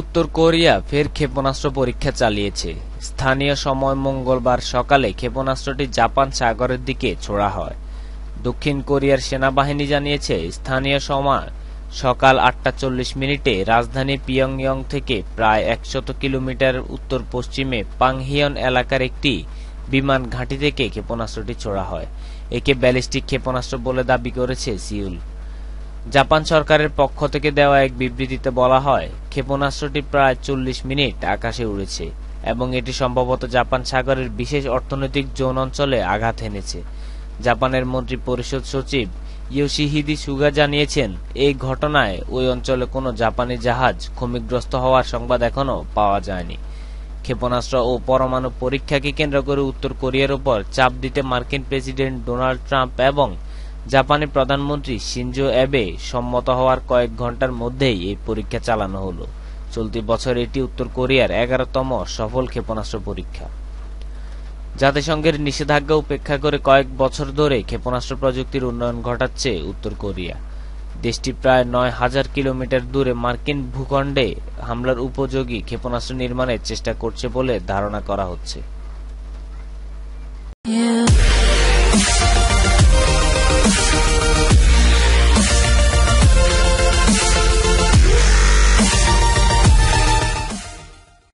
উত্তর কোরিয়া ফের ক্ষেপণাস্ত্র পরীক্ষা চালিয়েছে। স্থানীয় সময় মঙ্গলবার সকালে ক্ষেপণাস্ত্রটি জাপান সাগরের দিকে ছোড়া হয়। দক্ষিণ কোরিয়ার সেনাবাহিনী জানিয়েছে, স্থানীয় সময় সকাল আটটা চল্লিশ মিনিটে রাজধানী পিয়ংইয়ং থেকে প্রায় একশত কিলোমিটার উত্তর পশ্চিমে পাংহিয়ন এলাকার একটি বিমান ঘাঁটি থেকে ক্ষেপণাস্ত্রটি ছোড়া হয়। একে ব্যালিস্টিক ক্ষেপণাস্ত্র বলে দাবি করেছে সিউল। জাপান সরকারের পক্ষ থেকে দেওয়া এক বিবৃতিতে বলা হয় ক্ষেপণাস্ত্রটি প্রায় চল্লিশ মিনিট আকাশে উড়েছে এবং এটি সম্ভবত জাপান সাগরের বিশেষ অর্থনৈতিক জোন অঞ্চলে আঘাত এনেছে। জাপানের মন্ত্রী পরিষদ সচিব ইয়োশিহিদি সুগা জানিয়েছেন, এই ঘটনায় ওই অঞ্চলে কোনো জাপানি জাহাজ ক্ষমিগ্রস্ত হওয়ার সংবাদ এখনও পাওয়া যায়নি। ক্ষেপণাস্ত্র ও পরমাণু পরীক্ষাকে কেন্দ্র করে উত্তর কোরিয়ার উপর চাপ দিতে মার্কিন প্রেসিডেন্ট ডোনাল্ড ট্রাম্প এবং জাপানি প্রধানমন্ত্রী শিনজো অ্যাবে সম্মত হওয়ার কয়েক ঘণ্টার মধ্যেই এই পরীক্ষা চালানো হলো। চলতি বছর এটি উত্তর কোরিয়ার এগারোতম সফল ক্ষেপণাস্ত্র পরীক্ষা। জাতিসংঘের নিষেধাজ্ঞা উপেক্ষা করে কয়েক বছর ধরে ক্ষেপণাস্ত্র প্রযুক্তির উন্নয়ন ঘটাচ্ছে উত্তর কোরিয়া। দেশটি প্রায় নয় হাজার কিলোমিটার দূরে মার্কিন ভূখণ্ডে হামলার উপযোগী ক্ষেপণাস্ত্র নির্মাণের চেষ্টা করছে বলে ধারণা করা হচ্ছে।